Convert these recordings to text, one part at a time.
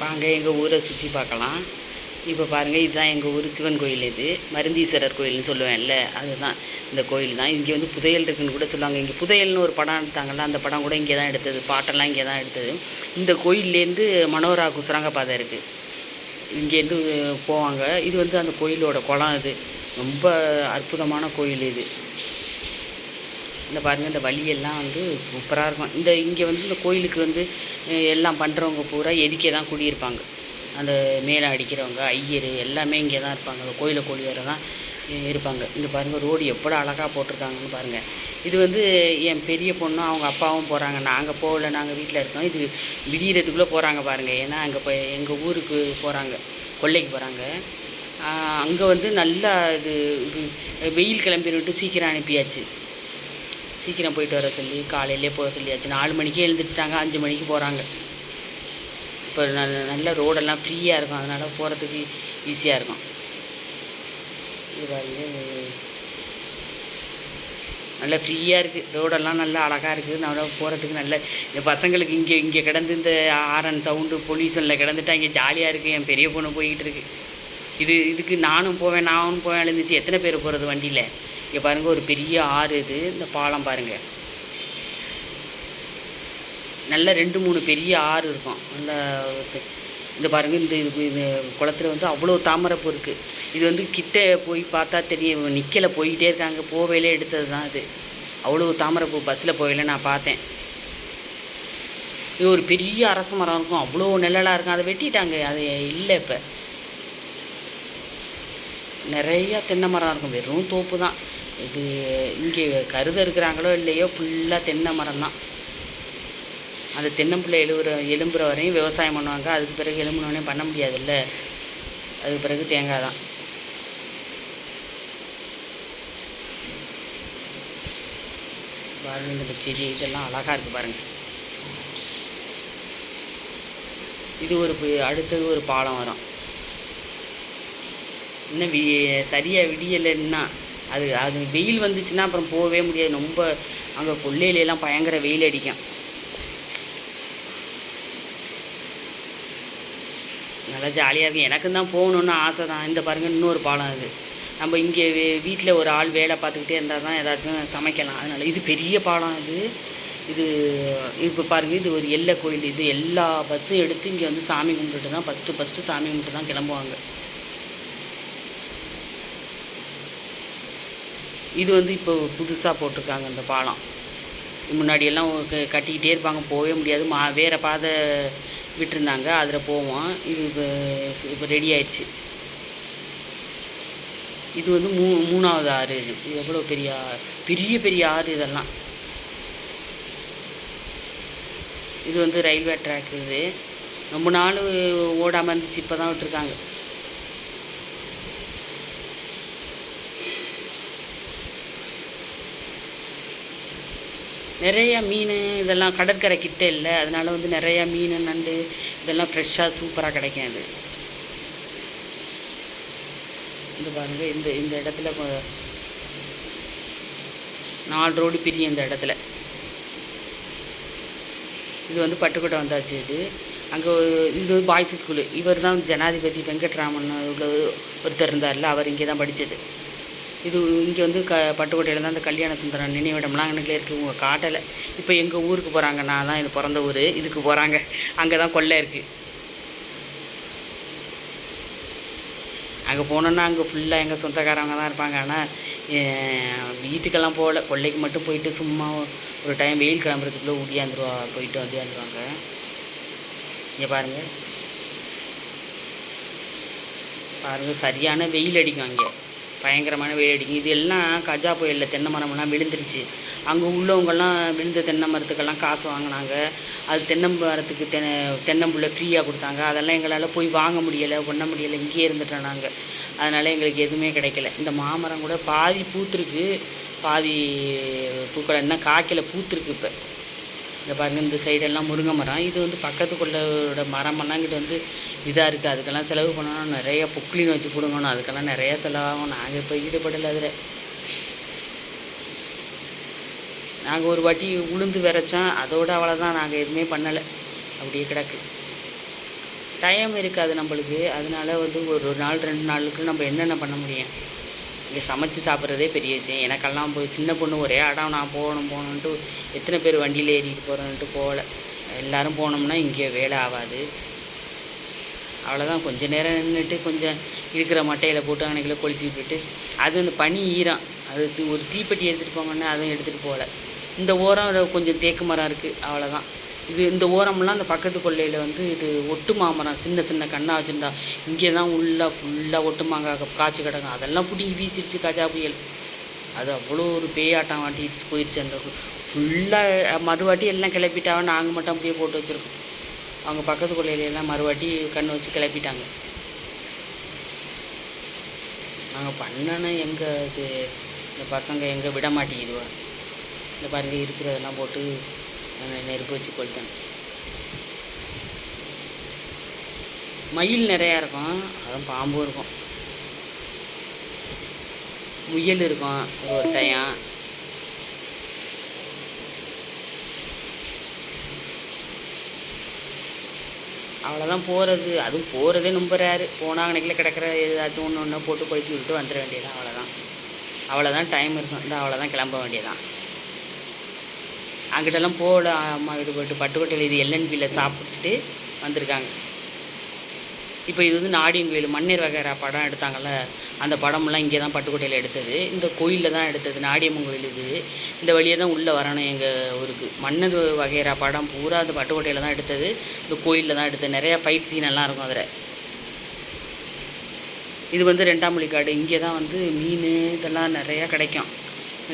வாங்க எங்கள் ஊரை சுற்றி பார்க்கலாம். இப்போ பாருங்கள் இதுதான் எங்கள் ஊர் சிவன் கோயில் இது. மருந்தீஸ்வரர் கோயில்னு சொல்லுவேன்ல அதுதான். இந்த கோயில் தான். இங்கே வந்து புதையல் இருக்குன்னு கூட சொல்லுவாங்க. இங்கே புதையல்னு ஒரு படம் எடுத்தாங்கல்ல அந்த படம் கூட இங்கே தான் எடுத்தது. பாட்டெல்லாம் இங்கே தான் எடுத்தது. இந்த கோயில்லேருந்து மனோரா சுரங்கப்பாதை இருக்குது இங்கேருந்து போவாங்க. இது வந்து அந்த கோயிலோட குளம் இது. ரொம்ப அற்புதமான கோயில் இது. இந்த பாருங்கள் இந்த வழியெல்லாம் வந்து சூப்பராக இருக்கும். இந்த இங்கே வந்து இந்த கோயிலுக்கு வந்து எல்லாம் பண்ணுறவங்க பூரா எதுக்கே தான் குடியிருப்பாங்க. அந்த மேலே அடிக்கிறவங்க ஐயர் எல்லாமே இங்கே தான் இருப்பாங்க. அந்த கோயிலை கோழியரை தான் இருப்பாங்க. இங்கே பாருங்கள் ரோடு எவ்வளோ அழகாக போட்டிருக்காங்கன்னு பாருங்கள் இது வந்து என் பெரிய பொண்ணும் அவங்க அப்பாவும் போகிறாங்க நாங்கள் போகல நாங்கள் வீட்டில் இருக்கோம். இது விடியறதுக்குள்ளே போகிறாங்க பாருங்கள் ஏன்னா அங்கே போய் எங்கள் ஊருக்கு போகிறாங்க கொல்லைக்கு போகிறாங்க அங்கே வந்து நல்லா இது வெயில் கிளம்பி விட்டு சீக்கிரம் அனுப்பியாச்சு. சீக்கிரம் போயிட்டு வர சொல்லி காலையிலே போக சொல்லியாச்சு. நாலு மணிக்கே எழுந்திரிச்சிட்டாங்க அஞ்சு மணிக்கு போகிறாங்க இப்போ நல்ல நல்ல ரோடெல்லாம் ஃப்ரீயாக இருக்கும். அதனால் போகிறதுக்கு ஈஸியாக இருக்கும். இது பாருங்க நல்லா ஃப்ரீயாக இருக்குது ரோடெல்லாம் நல்லா அழகாக இருக்குது நல்லா போகிறதுக்கு நல்ல இந்த பசங்களுக்கு இங்கே இங்கே கிடந்து இந்த ஆரன் சவுண்டு பொல்யூஷனில் கிடந்துட்டா இங்கே ஜாலியாக இருக்குது என் பெரிய பொண்ணு போய்கிட்டு இருக்கு. இது இதுக்கு நானும் போவேன் நானும் போவேன். எழுந்துச்சு எத்தனை பேர் போகிறது வண்டியில்? இங்கே பாருங்கள் ஒரு பெரிய ஆறு இது. இந்த பாலம் பாருங்கள் நல்ல ரெண்டு மூணு பெரிய ஆறு இருக்கும். நல்ல இந்த பாருங்கள் இந்த இது இந்த குளத்துல வந்து அவ்வளோ தாமரைப்பூ இருக்குது இது வந்து கிட்டே போய் பார்த்தா தெரியும். நிற்கலை போய்கிட்டே இருக்காங்க. போவையிலே எடுத்தது தான் இது அவ்வளோ தாமரைப்பூ பஸ்ஸில் போவையில நான் பார்த்தேன். இது ஒரு பெரிய அரச மரம் இருக்கும். அவ்வளோ நிழலாக இருக்கும். அதை வெட்டிட்டாங்க. அது இல்லை இப்போ. நிறையா தென்னை மரம் இருக்கும். வெறும் தோப்பு தான். இது இங்கே கருது இருக்கிறாங்களோ இல்லையோ ஃபுல்லாக தென்னை மரம் தான். அந்த தென்னம்பிள்ளை எழுவுற எலும்புற வரையும் விவசாயம் பண்ணுவாங்க. அதுக்கு பிறகு எலும்புனோடனே பண்ண முடியாதுல்ல. அதுக்கு பிறகு தேங்காய் தான். பாருங்க இந்த செடி இதெல்லாம் அழகாக இருக்குது பாருங்கள் இது ஒரு அடுத்தது ஒரு பாலம் வரும். இன்னும் வி சரியாக விடியலைன்னா அது அது வெயில் வந்துச்சுன்னா அப்புறம் போகவே முடியாது. ரொம்ப அங்கே கொல்லையிலலாம் பயங்கர வெயில் அடிக்கும். நல்லா ஜாலியாக இருக்கும். எனக்கும் தான் போகணுன்னு ஆசை தான். இந்த பாருங்கள் இன்னொரு பாலம் அது. நம்ம இங்கே வீட்டில் ஒரு ஆள் வேலை பார்த்துக்கிட்டே இருந்தால் தான் ஏதாச்சும் சமைக்கலாம். அதனால் இது பெரிய பாலம் இது இது இப்போ பாருங்கள் இது ஒரு எல்லை கோயில். இது எல்லா பஸ்ஸும் எடுத்து இங்கே வந்து சாமி கும்பிட்டுட்டு தான் ஃபஸ்ட்டு ஃபஸ்ட்டு சாமி கும்பிட்டு தான் கிளம்புவாங்க. இது வந்து இப்போ புதுசாக போட்டிருக்காங்க இந்த பாலம். முன்னாடியெல்லாம் க- கட்டிக்கிட்டே இருப்பாங்க போகவே முடியாது. மா வேறு பாதை விட்டுருந்தாங்க அதில் போவோம். இது இப்போ இப்போ ரெடி ஆயிடுச்சு. இது வந்து மூ மூணாவது ஆறு இது. எவ்வளோ பெரிய பெரிய பெரிய ஆறு இதெல்லாம். இது வந்து ரயில்வே ட்ராக் இது. ரொம்ப நாள் ஓடாமல் இருந்துச்சு இப்போ தான் விட்டுருக்காங்க. நிறையா மீன் இதெல்லாம் கடற்கரை கிட்டே இல்லை. அதனால் வந்து நிறையா மீன் நண்டு இதெல்லாம் ஃப்ரெஷ்ஷாக சூப்பராக கிடைக்கும் அது. இந்த பாருங்க இந்த இந்த இடத்துல நாலு ரோடு பிரியும் இந்த இடத்துல. இது வந்து பட்டுக்கோட்டை வந்தாச்சு இது. அங்கே இது வந்து பாய்ஸ் ஸ்கூலு இவர் தான் ஜனாதிபதி வெங்கட்ராமன் உள்ள ஒருத்தர் இருந்தார்ல அவர் இங்கே தான் படித்தது இது இங்கே வந்து க பட்டுக்கோட்டையில் தான் அந்த கல்யாண சுந்தரம் நினைவிடம்லாம் அங்கே இருக்குது உங்கள் காட்டலை. இப்போ எங்கள் ஊருக்கு போகிறாங்க நான் தான் இது பிறந்த ஊர். இதுக்கு போகிறாங்க அங்கே தான் கொல்லை இருக்குது அங்கே போனோன்னா அங்கே ஃபுல்லாக எங்கள் சொந்தக்காரவங்க தான் இருப்பாங்க. ஆனால் வீட்டுக்கெல்லாம் போகல. கொல்லைக்கு மட்டும் போயிட்டு சும்மா ஒரு டைம் வெயில் கிளம்புறதுக்குள்ளே ஓடியாந்துருவா போயிட்டு ஓடியாந்துருவாங்க இங்கே பாருங்கள் பாருங்கள் சரியான வெயில் அடிக்கும் அங்கே. பயங்கரமான வெயில் அடிக்கும் இது எல்லாம் கஜா புயலில் தென்னை மரமெல்லாம் விழுந்துருச்சு. அங்கே உள்ளவங்கெல்லாம் விழுந்த தென்னை மரத்துக்கெல்லாம் காசு வாங்கினாங்க. அது தென்னை மரத்துக்கு தென்னை தென்னம்புள்ள ஃப்ரீயாக கொடுத்தாங்க. அதெல்லாம் எங்களால் போய் வாங்க முடியலை ஒன்ன முடியலை இங்கேயே இருந்துட்டோம் நாங்கள் அதனால் எங்களுக்கு எதுவுமே கிடைக்கல. இந்த மாமரம் கூட பாதி பூத்துருக்கு. பாதி பூக்கள் என்ன காய்க்கில் பூத்துருக்கு இப்போ. இந்த பாருங்க இந்த சைடெல்லாம் முருங்கை மரம். இது வந்து பக்கத்துக்குள்ளோட மரமெல்லாம் இங்கிட்ட வந்து இதாக இருக்குது. அதுக்கெல்லாம் செலவு பண்ணணும் நிறைய புக்ளின் வச்சு பிடுங்கணும் அதுக்கெல்லாம் நிறைய செலவாகும். நாங்கள் இப்போ ஈடுபடலை அதில். நாங்கள் ஒரு வாட்டி உளுந்து விரைச்சோம் அதோட அவ்வளோதான் நாங்கள் எதுவுமே பண்ணலை. அப்படியே கிடக்கு. டைம் இருக்காது நம்மளுக்கு. அதனால வந்து ஒரு ஒரு நாள் ரெண்டு நாளுக்கு நம்ம என்னென்ன பண்ண முடியும்? இங்கே சமைச்சு சாப்பிட்றதே பெரிய விஷயம். எனக்கெல்லாம் போய் சின்ன பொண்ணு ஒரே அடம் நான் போகணும் போகணுன்ட்டு எத்தனை பேர் வண்டியில் ஏறிட்டு போகிறோன்ட்டு போகலை. எல்லோரும் போனோம்னா இங்கே வேலை ஆகாது. அவ்வளோதான் கொஞ்சம் நேரம் நின்றுட்டு கொஞ்சம் இருக்கிற மட்டையில் போட்டு அன்றைக்கில் கொளுத்தி விட்டுட்டு அது அந்த பனி ஈரம். அது ஒரு தீப்பெட்டி எடுத்துகிட்டு போங்கன்னா அதுவும் எடுத்துகிட்டு போகல. இந்த ஓரம் கொஞ்சம் தேக்கு மரம் இருக்குது அவ்வளோதான் இது இந்த ஓரம்லாம் அந்த பக்கத்து கொள்ளையில் வந்து இது ஒட்டு மாமரம் சின்ன சின்ன கண்ணா வச்சுருந்தா. இங்கே தான் உள்ளே ஃபுல்லாக ஒட்டு மாங்காய் காய்ச்சி கிடக்கும். அதெல்லாம் பிடி வீசிடுச்சு கஜா புயல். அது அவ்வளோ ஒரு பேயாட்டம் வாட்டிடுச்சு போயிடுச்சு அந்த ஃபுல்லாக மறுவாட்டி எல்லாம் கிளப்பிட்டாவே நாங்கள் மட்டும் அப்படியே போட்டு வச்சுருக்கோம். அவங்க பக்கத்து கொள்ளையில எல்லாம் மறுவாட்டி கண் வச்சு கிளப்பிட்டாங்க. நாங்கள் பண்ணனா எங்கே இது? இந்த பசங்க எங்கே விட மாட்டேங்குதுவா? இந்த பாருங்க இருக்கிறதெல்லாம் போட்டு நெருப்பு வச்சு கொளுத்தேன் மயில் நிறையா இருக்கும். அதுவும் பாம்பும் இருக்கும். முயல் இருக்கும் ஒரு ஒரு டயம் அவ்வளோதான் போகிறது அதுவும் போகிறதே நம்புறாரு. போனால் அன்னைக்கில் கிடக்கிற ஏதாச்சும் ஒன்று ஒன்று போட்டு கொளுத்தி விட்டு வந்துட வேண்டியதான் அவ்வளோதான் அவ்வளோதான் டைம் இருக்கும். இந்த அவ்வளோதான் கிளம்ப வேண்டியதான் அங்கிட்டெல்லாம் போகல அம்மா வீடு போயிட்டு பட்டுக்கோட்டையில் இது எல்என்பியில் சாப்பிட்டுட்டு வந்திருக்காங்க. இப்போ இது வந்து நாடியன் கோயில் மண்ணீர் வகைரா படம் எடுத்தாங்கள்ல அந்த படமெல்லாம் இங்கே தான் பட்டுக்கோட்டையில் எடுத்தது. இந்த கோயிலில் தான் எடுத்தது நாடியம்மன் கோயில் இது. இந்த வழியை தான் உள்ளே வரணும் எங்கள் ஊருக்கு. மன்னர் வகைரா படம் பூரா அந்த பட்டுக்கோட்டையில் தான் எடுத்தது. இந்த கோயிலில் தான் எடுத்தது. நிறையா ஃபைட் சீன் எல்லாம் இருக்கும் அதில். இது வந்து ரெண்டாம் மொழிக்காடு இங்கே தான் வந்து மீன் இதெல்லாம் நிறையா கிடைக்கும்.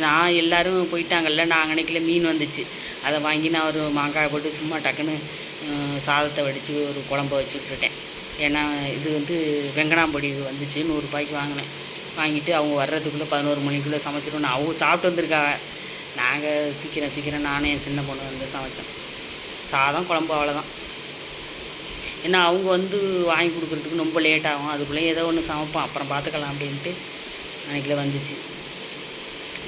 நான் எல்லோரும் போயிட்டாங்கல்ல நான் அன்னைக்குல மீன் வந்துச்சு. அதை வாங்கி நான் ஒரு மாங்காய் போட்டு சும்மா டக்குன்னு சாதத்தை வடித்து ஒரு குழம்ப வச்சு ஏன்னா இது வந்து வெங்கடாம்படி வந்துச்சு நூறுரூபாய்க்கு வாங்கினேன். வாங்கிட்டு அவங்க வர்றதுக்குள்ளே பதினோரு மணிக்குள்ளே சமைச்சிடணும் அவங்க சாப்பிட்டு வந்திருக்காங்க. நாங்கள் சீக்கிரம் சீக்கிரம் நானே என் சின்ன பொண்ணு வந்து சமைச்சோம். சாதம் குழம்பு அவ்வளோதான் ஏன்னா அவங்க வந்து வாங்கி கொடுக்குறதுக்கு ரொம்ப லேட் ஆகும். அதுக்குள்ளே ஏதோ ஒன்று சமைப்போம். அப்புறம் பார்த்துக்கலாம் அப்படின்ட்டு அன்றைக்கில் வந்துச்சு.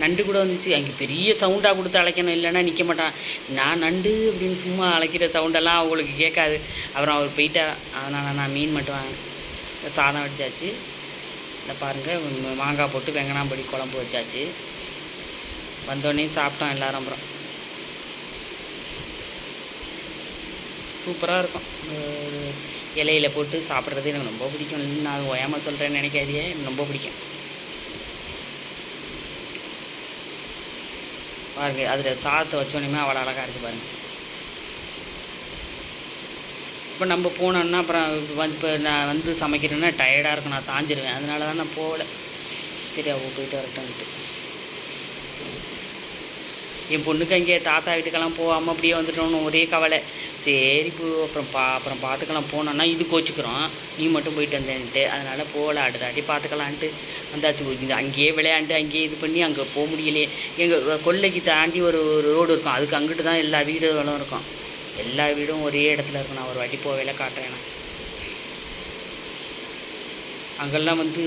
நண்டு கூட வந்துச்சு. அங்கே பெரிய சவுண்டாக கொடுத்து அழைக்கணும். இல்லைன்னா நிற்க மாட்டான். நான் நண்டு அப்படின்னு சும்மா அழைக்கிற சவுண்டெல்லாம் அவங்களுக்கு கேட்காது. அப்புறம் அவர் போயிட்டா அதனால் நான் மீன் மட்டும் சாதம் வச்சாச்சு. இந்த பாருங்கள் மாங்காய் போட்டு வெங்கனாம்படி குழம்பு வச்சாச்சு. வந்தோடனே சாப்பிட்டோம் எல்லாரும் அப்புறம். சூப்பராக இருக்கும். இலையில போட்டு சாப்பிட்றது எனக்கு ரொம்ப பிடிக்கும். நான் ஓயாமல் சொல்கிறேன்னு நினைக்காதியே எனக்கு ரொம்ப பிடிக்கும். பாருங்க அதில் சாதத்தை வச்சோன்னே அவ்வளோ அழகாக இருக்குது பாருங்கள் இப்போ நம்ம போனோன்னா அப்புறம் வந்து இப்போ நான் வந்து சமைக்கிறேன்னா டயர்டாக இருக்கும் நான் சாஞ்சிருவேன். அதனால தான் நான் போகல. சரி அவ போயிட்டு வரட்டும்ட்டு என் பொண்ணுக்கு அங்கே தாத்தா வீட்டுக்கெல்லாம் போகாமல் அப்படியே வந்துட்டோன்னு ஒரே கவலை. சரி போ அப்புறம் பா அப்புறம் பார்த்துக்கலாம் போனோன்னா இது கோச்சிக்கிறோம். நீ மட்டும் போயிட்டு வந்தேன்ட்டு. அதனால் போகல அடுத்த பார்த்துக்கலான்ட்டு வந்தாச்சு. அங்கேயே விளையாண்டு அங்கேயே இது பண்ணி அங்கே போக முடியலையே. எங்கள் கொல்லைக்கு தாண்டி ஒரு ஒரு ரோடு இருக்கும். அதுக்கு அங்கிட்டு தான் எல்லா வீடுகளும் இருக்கும். எல்லா வீடும் ஒரே இடத்துல இருக்கும். நான் ஒரு வாட்டி போவேல காட்டுறேன். நான். அங்கெல்லாம் வந்து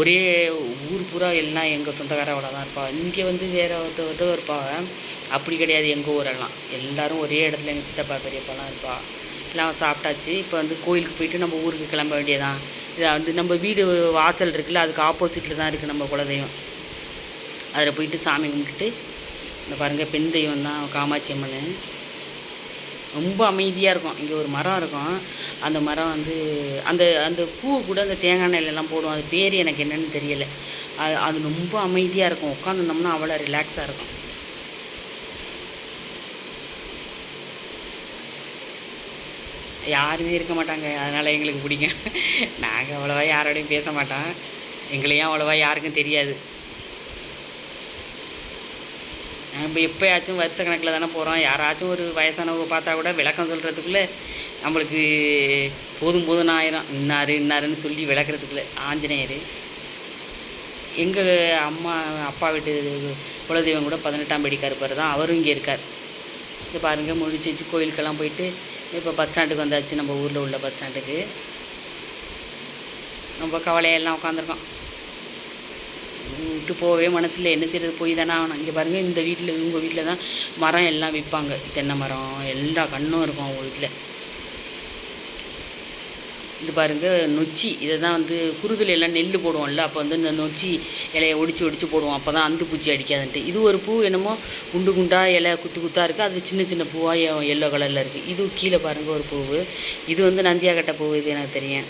ஒரே ஊர் பூரா எல்லாம் எங்கள் சொந்தக்காரோட தான் இருப்பாள் இங்கே வந்து வேறு ஒருத்த ஒருத்தர் இருப்பாங்க. அப்படி கிடையாது. எங்கள் ஊரெல்லாம். எல்லோரும் ஒரே இடத்துல எங்கள் சித்தப்பா பெரியப்பாலாம் இருப்பாள் எல்லாம் சாப்பிட்டாச்சு. இப்போ வந்து கோயிலுக்கு போயிட்டு நம்ம ஊருக்கு கிளம்ப வேண்டியதான் இதை வந்து நம்ம வீடு வாசல் இருக்குல்ல அதுக்கு ஆப்போசிட்டில் தான் இருக்குது நம்ம குலதெய்வம். அதில் போயிட்டு சாமி கும்பிட்டுட்டு இந்த பாருங்கள் பெண் தெய்வம் தான் காமாட்சி அம்மன். ரொம்ப அமைதியாக இருக்கும். இங்கே ஒரு மரம் இருக்கும். அந்த மரம் வந்து அந்த அந்த பூ கூட அந்த தேங்காய் எண்ணெயிலலாம் போடும். அது பேர் எனக்கு என்னன்னு தெரியலை. அது அது ரொம்ப அமைதியாக இருக்கும். உட்காந்துருந்தோம்னா அவ்வளோ ரிலாக்ஸாக இருக்கும். யாருமே இருக்க மாட்டாங்க. அதனால் எங்களுக்கு பிடிக்கும். நாங்கள் அவ்வளோவா யாரோடையும் பேச மாட்டோம். எங்களையும் அவ்வளோவா யாருக்கும் தெரியாது. நம்ம எப்போயாச்சும் வருஷ கணக்கில் தானே போகிறோம் யாராச்சும் ஒரு வயசானவங்க பார்த்தா கூட விளக்கம் சொல்கிறதுக்குள்ளே நம்மளுக்கு போதும் போதும் ஆயிரும். இன்னாரு இன்னாருன்னு சொல்லி விளக்குறதுக்குள்ள. ஆஞ்சநேயர். எங்கள் அம்மா அப்பா வீட்டு குலதெய்வம் கூட பதினெட்டாம் படி கருப்பர் தான். அவரும் இங்கே இருக்கார். இது பாருங்கள் முடிச்சிச்சு கோயிலுக்கெல்லாம் போயிட்டு இப்போ பஸ் ஸ்டாண்டுக்கு வந்தாச்சு. நம்ம ஊரில் உள்ள பஸ் ஸ்டாண்டுக்கு ரொம்ப கவலையெல்லாம் உட்காந்துருக்கோம் விட்டு போகவே மனசில் என்ன செய்யறது போய் தானே ஆகணும். இங்கே பாருங்கள் இந்த வீட்டில் இவங்க வீட்டில் தான் மரம் எல்லாம் விற்பாங்க. தென்னை மரம் எல்லா கண்ணும் இருக்கும் அவங்க வீட்டில் இது பாருங்கள் நொச்சி. இதை தான் வந்து குருதில் எல்லாம் நெல் போடுவோம்ல அப்போ வந்து இந்த நொச்சி இலையை ஒடிச்சு ஒடிச்சு போடுவோம். அப்போ தான் அந்து பூச்சி அடிக்காதுன்ட்டு. இது ஒரு பூ என்னமோ குண்டு குண்டாக இலை குத்து குத்தாக இருக்குது அது சின்ன சின்ன பூவாக எல்லோ கலரில் இருக்குது இது கீழே பாருங்கள் ஒரு பூவு. இது வந்து நந்தியாகட்ட பூ இது எனக்கு தெரியும்.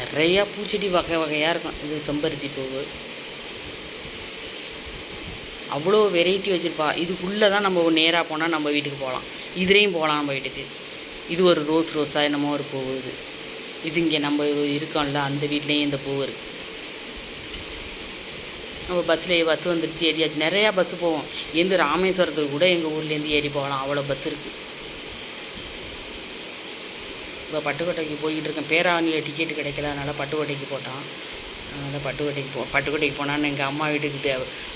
நிறையா பூச்செடி வகை வகையாக இருக்கும். இது செம்பருத்தி பூவு. அவ்வளோ வெரைட்டி வச்சுருப்பா. இதுக்குள்ளே தான் நம்ம நேராக போனால் நம்ம வீட்டுக்கு போகலாம் இதுலேயும் போகலாம் நம்ம வீட்டுக்கு. இது ஒரு ரோஸ் ரோஸாக என்னமோ ஒரு பூ இது. இது இங்கே நம்ம இருக்கோம்ல அந்த வீட்லேயும் இந்த பூ இருக்குது நம்ம பஸ்ஸில் பஸ் வந்துருச்சு ஏறியாச்சு. நிறையா பஸ்ஸு போவோம். எந்த ராமேஸ்வரத்துக்கு கூட எங்கள் ஊர்லேருந்து ஏறி போகலாம். அவ்வளோ பஸ் இருக்குது இப்போ பட்டுக்கோட்டைக்கு போய்கிட்டு இருக்கேன். பேராவணியில் டிக்கெட் கிடைக்கல. அதனால் பட்டுக்கோட்டைக்கு போட்டான். அதனால் பட்டுக்கோட்டைக்கு போ பட்டுக்கோட்டைக்கு போனான்னு எங்கள் அம்மா வீட்டுக்கு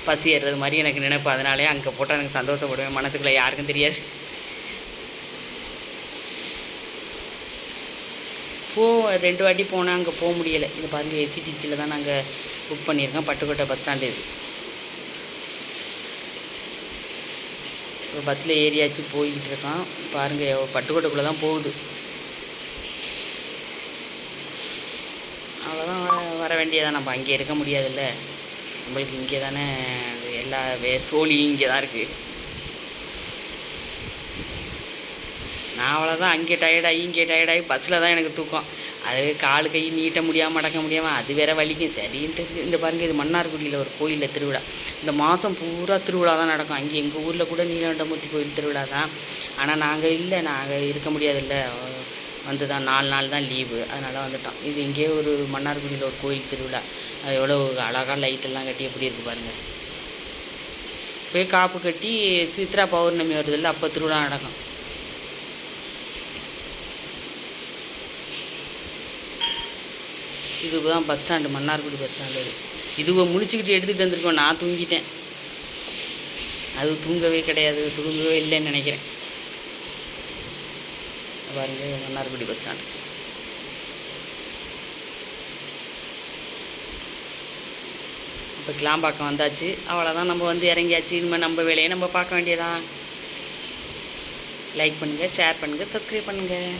பஸ் ஏறுறது மாதிரி எனக்கு நினைப்பு. அதனாலே அங்கே போட்டால் எனக்கு சந்தோஷப்படுவேன். மனசுக்குள்ளே யாருக்கும் தெரியாது. இப்போது ரெண்டு வாட்டி போனால் அங்கே போக முடியலை. இது பாருங்கள் ஹெச்டிசியில் தான் நாங்கள் புக் பண்ணியிருக்கோம் பட்டுக்கோட்டை பஸ் ஸ்டாண்டு இது. இப்போ பஸ்ஸில் ஏறியாச்சு போய்கிட்டு இருக்கான். பாருங்கள் பட்டுக்கோட்டைக்குள்ளே தான் போகுது. அவ்வளோதான் வர வேண்டியதான் நம்ம அங்கே இருக்க முடியாதுல்ல. நம்மளுக்கு இங்கே தானே எல்லா வே சோழியும் இங்கே தான் இருக்குது நான் அவ்வளோதான் அங்கே டயர்டாகி இங்கே டயர்டாகி பஸ்ஸில் தான் எனக்கு தூக்கம். அது கால் கை நீட்ட முடியாமல் மடக்க முடியாமல் அது வேற வலிக்கும். சரின்ட்டு இந்த பாருங்க இது மன்னார்குடியில் ஒரு கோயிலில் திருவிழா. இந்த மாதம் பூரா திருவிழா தான் நடக்கும். அங்கே எங்கள் ஊரில் கூட நீலகண்டமூர்த்தி கோயில் திருவிழா தான். ஆனால் நாங்கள் இல்லை. நாங்கள் இருக்க முடியாதுல்ல. வந்து தான் நாலு நாள் தான் லீவு அதனால் வந்துட்டோம். இது இங்கேயே ஒரு மன்னார்குடியில் ஒரு கோயில் திருவிழா. அது எவ்வளோ அழகாக லைட்டெல்லாம் கட்டி எப்படி இருக்குது பாருங்கள் போய் காப்பு கட்டி சித்ரா பௌர்ணமி வருதில்ல அப்போ திருவிழா நடக்கும். இதுதான் bus stand Mannargudi bus stand இது இதுவை முழிச்சுக்கிட்டு எடுத்துகிட்டு வந்திருக்கோம். நான் தூங்கிட்டேன். அது தூங்கவே கிடையாது. தூங்கவே இல்லைன்னு நினைக்கிறேன். பாருங்க மன்னார்குடி பஸ் ஸ்டாண்டு இப்போ கிளாம்பாக்கம் வந்தாச்சு. அவ்வளோதான் நம்ம வந்து இறங்கியாச்சு. இனிமேல் நம்ம வேலையை நம்ம பார்க்க வேண்டியதான் லைக் பண்ணுங்கள் ஷேர் பண்ணுங்கள் சப்ஸ்கிரைப் பண்ணுங்கள்